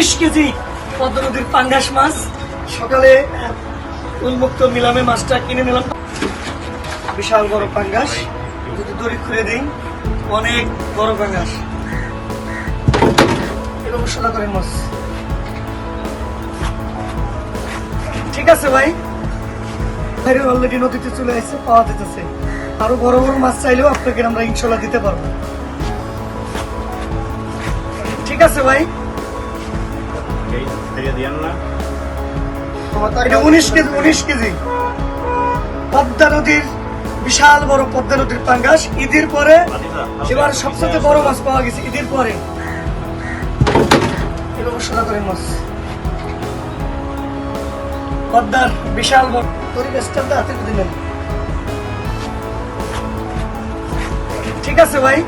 উনিশ কেজি পদ্ম নদীর পাঙ্গাস মাছ। সকালে উন্মুক্ত নিলামে মাছটা কিনে নিলাম। বিশাল বড় পাঙ্গাস। যদি দড়ি খুলে দিই, অনেক বড় পাঙ্গাস। এরকম সোনা করে মাছ। ঠিক আছে ভাই। বাইরে অলরেডি নদীতে চলে আসছে, পাওয়া যেতেছে। আরও বড় বড় মাছ চাইলেও আপনাকে আমরা ইনশাল্লাহ দিতে পারব। ঠিক আছে ভাই। উনিশ কেজি পদ্মা নদীর, বিশাল বড় পদ্মা নদীর পাঙ্গাস। ঈদের পরে এবার সবচেয়ে বড় মাছ পাওয়া গেছে, ঈদের পরে। করে মাছ। পদ্মার বিশাল বড় ঠিক আছে ভাই?